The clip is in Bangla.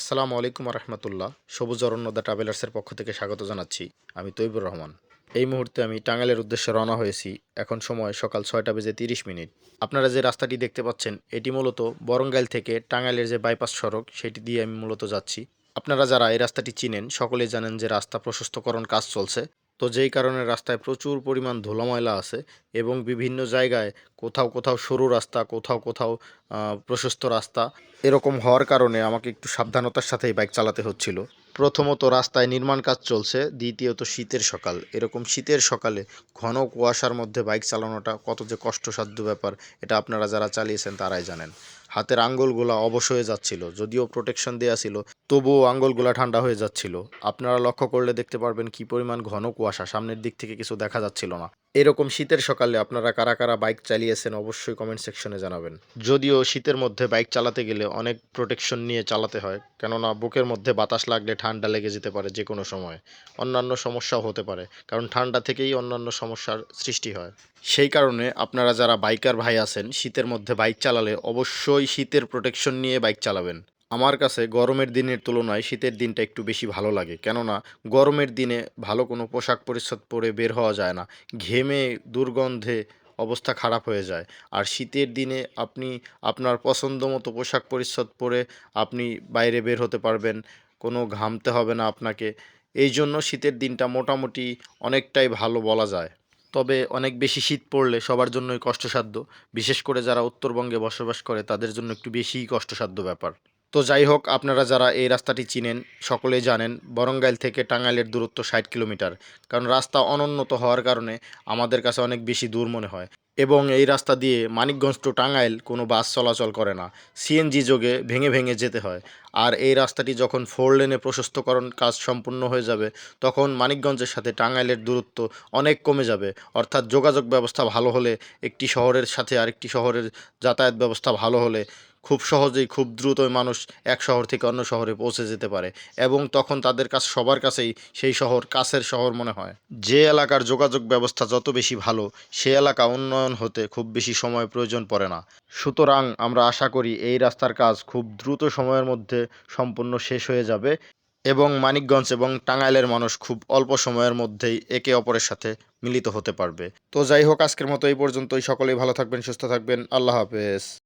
আসসালামু আলাইকুম রহমতুল্লাহ সবুজ অরণ্য দ্য ট্রাভেলার্সের পক্ষ থেকে স্বাগত জানাচ্ছি। আমি তৈবুর রহমান। এই মুহূর্তে আমি টাঙ্গাইলের উদ্দেশ্যে রওনা হয়েছি। এখন সময় সকাল ছয়টা বেজে তিরিশ মিনিট। আপনারা যে রাস্তাটি দেখতে পাচ্ছেন, এটি মূলত বরঙ্গাইল থেকে টাঙ্গাইলের যে বাইপাস সড়ক, সেটি দিয়ে আমি মূলত যাচ্ছি। আপনারা যারা এই রাস্তাটি চিনেন, সকলেই জানেন যে রাস্তা প্রশস্তকরণ কাজ চলছে। তো যেই কারণে রাস্তায় প্রচুর পরিমাণ ধুলো ময়লা আছে এবং বিভিন্ন জায়গায় কোথাও কোথাও সরু রাস্তা, কোথাও কোথাও প্রশস্ত রাস্তা এরকম হওয়ার কারণে আমাকে একটু সাবধানতার সাথেই বাইক চালাতে হচ্ছিল। প্রথমত রাস্তায় নির্মাণ কাজ চলছে, দ্বিতীয়ত শীতের সকাল। এরকম শীতের সকালে ঘন কুয়াশার মধ্যে বাইক চালানোটা কত যে কষ্টসাধ্য ব্যাপার, এটা আপনারা যারা চালিয়েছেন তারাই জানেন। হাতের আঙ্গুলগুলা অবশ হয়ে যাচ্ছিল, যদিও প্রোটেকশন দেওয়া ছিল, তবুও আঙ্গুলগুলা ঠান্ডা হয়ে যাচ্ছিল। আপনারা লক্ষ্য করলে দেখতে পারবেন কি পরিমাণ ঘন কুয়াশা, সামনের দিক থেকে কিছু দেখা যাচ্ছিল না। এরকম শীতের সকালে আপনারা কারা কারা বাইক চালিয়েছেন অবশ্যই কমেন্ট সেকশনে জানাবেন। যদিও শীতের মধ্যে বাইক চালাতে গেলে অনেক প্রোটেকশন নিয়ে চালাতে হয়, কেননা বুকের মধ্যে বাতাস লাগলে ঠান্ডা লেগে যেতে পারে যে কোনো সময়। অন্যান্য সমস্যাও হতে পারে, কারণ ঠান্ডা থেকেই অন্যান্য সমস্যার সৃষ্টি হয়। সেই কারণে আপনারা যারা বাইকার ভাই আছেন, শীতের মধ্যে বাইক চালালে অবশ্যই শীতের প্রোটেকশন নিয়ে বাইক চালাবেন। আমার কাছে গরমের দিনের তুলনায় শীতের দিনটা একটু বেশি ভালো লাগে। কেননা, গরমের দিনে ভালো কোনো পোশাক পরিচ্ছদ পরে বের হওয়া যায় না। ঘেমে দুর্গন্ধে অবস্থা খারাপ হয়ে যায়। আর শীতের দিনে আপনি আপনার পছন্দ মতো পোশাক পরিচ্ছদ পরে আপনি বাইরে বের হতে পারবেন, কোনো ঘামতে হবে না আপনাকে। এই জন্য শীতের দিনটা মোটামুটি অনেকটাই ভালো বলা যায়। তবে অনেক বেশি শীত পড়লে সবার জন্যই কষ্টসাধ্য। বিশেষ করে যারা উত্তরবঙ্গে বসবাস করে, তাদের জন্য একটু বেশিই কষ্টসাধ্য ব্যাপার। তো যাই হোক, আপনারা যারা এই রাস্তাটি চিনেন, সকলেই জানেন, বরঙ্গাইল থেকে টাঙ্গাইলের দূরত্ব ষাট কিলোমিটার। কারণ রাস্তা অনুন্নত হওয়ার কারণে আমাদের কাছে অনেক বেশি দূর মনে হয়। এবং এই রাস্তা দিয়ে মানিকগঞ্জ টু টাঙ্গাইল কোনো বাস চলাচল করে না। সিএনজি যোগে ভেঙে ভেঙে যেতে হয়। আর এই রাস্তাটি যখন ফোর লেনে প্রশস্তকরণ কাজ সম্পূর্ণ হয়ে যাবে, তখন মানিকগঞ্জের সাথে টাঙ্গাইলের দূরত্ব অনেক কমে যাবে। অর্থাৎ যোগাযোগ ব্যবস্থা ভালো হলে একটি শহরের সাথে আরেকটি শহরের যাতায়াত ব্যবস্থা ভালো হলে খুব সহজেই খুব দ্রুতই মানুষ এক শহর থেকে অন্য শহরে পৌঁছে যেতে পারে এবং তখন তাদের কাছে, সবার কাছেই সেই শহর কাছের শহর মনে হয়। যে এলাকার যোগাযোগ ব্যবস্থা যত বেশি ভালো, সে এলাকা উন্নয়ন হতে খুব বেশি সময় প্রয়োজন পড়ে না। সুতরাং আমরা আশা করি এই রাস্তার কাজ খুব দ্রুত সময়ের মধ্যে সম্পূর্ণ শেষ হয়ে যাবে এবং মানিকগঞ্জ এবং টাঙ্গাইলের মানুষ খুব অল্প সময়ের মধ্যেই একে অপরের সাথে মিলিত হতে পারবে। তো যাই হোক, আজকের মতো এই পর্যন্তই। সকলেই ভালো থাকবেন, সুস্থ থাকবেন। আল্লাহ হাফেজ।